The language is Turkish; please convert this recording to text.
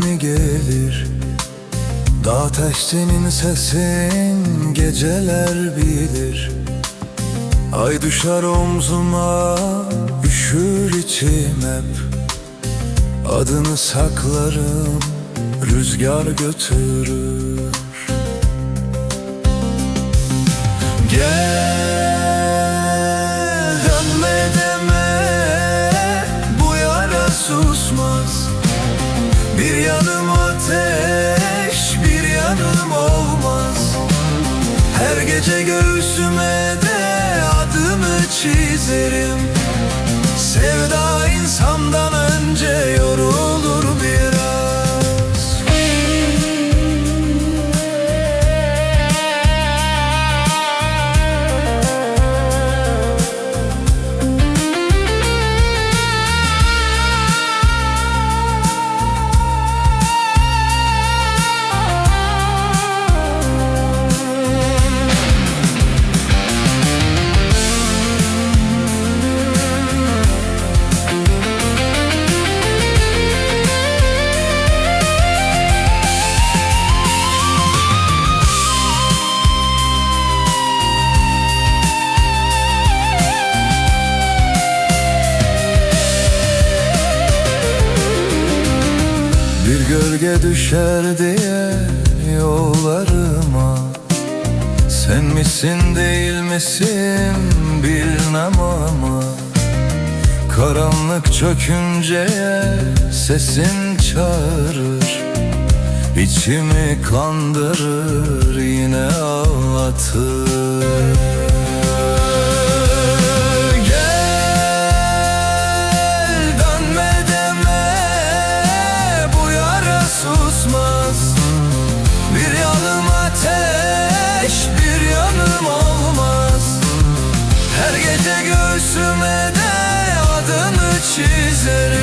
mi gelir? Dağ teştinin sesin geceler bilir. Ay düşer omzuma, üşür içim hep. Adını saklarım, rüzgar götürür. Gel. Göğsüme de adını çizerim gölge düşer diye yollarıma. Sen misin değil misin bilmem ama. Karanlık çökünce sesin çağırır. İçimi kandırır yine ağlatır Gece göğsüme de adını çizerim.